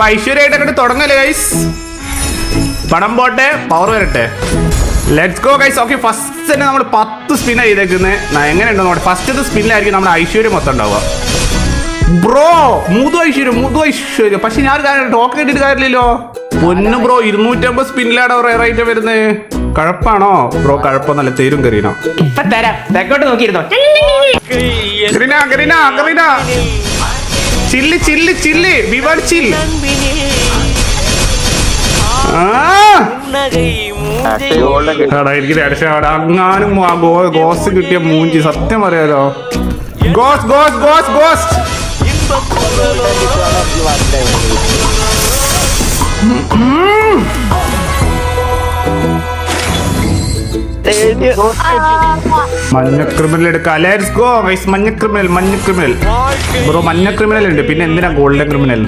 അപ്പൊ ഐശ്വര്യമായിട്ട് അങ്ങോട്ട് തുടങ്ങല്ലേ ഗൈസ് പണം പോട്ടെ പവർ വരട്ടെ. Let's go guys okay first തന്നെ നമ്മൾ പത്ത് സ്പിൻ ചെയ്തേക്കുന്നത് എങ്ങനെയുണ്ടോ നമ്മുടെ ഫസ്റ്റത്തെ സ്പിന്നിലായിരിക്കും നമ്മുടെ ഐശ്വര്യം മൊത്തം ഉണ്ടാവുക. ബ്രോ മുതു ഐശ്വര്യം മുതു ഐശ്വര്യം. പക്ഷെ ഞാൻ കാര്യം ടോക്കൺ കിട്ടിയിട്ട് കാര്യമില്ലല്ലോ. പൊന്നു ബ്രോ ഇരുന്നൂറ്റമ്പത് സ്പിന്നിലാണ് സ്പിന്നിലാണോ റേറ്റ് വരുന്നത് കഴപ്പാണോ? ബ്രോ കഴപ്പൊന്നല്ല തേരും കരീനോ. ഇപ്പൊ തരാം. തെക്കോട്ട് നോക്കിയിരുന്നോ? കരീന കരീന കരീന. ചില്ല് ചില്ല് ചില്ല്. വിവാട് ചിൽ. എനിക്ക് അങ്ങാനും ഗോസ് കിട്ടിയ മൂഞ്ചി സത്യം പറയാലോ. Goes goes goes goes. മഞ്ഞ ക്രിമിനൽ എടുക്കാം. ലെറ്റ്സ് ഗോ ഗൈസ് മഞ്ഞ ക്രിമിനൽ മഞ്ഞ ക്രിമിനൽ. ബ്രോ മഞ്ഞ ക്രിമിനൽ ഉണ്ട്. പിന്നെ എന്തിനാ ഗോൾഡൻ ക്രിമിനൽ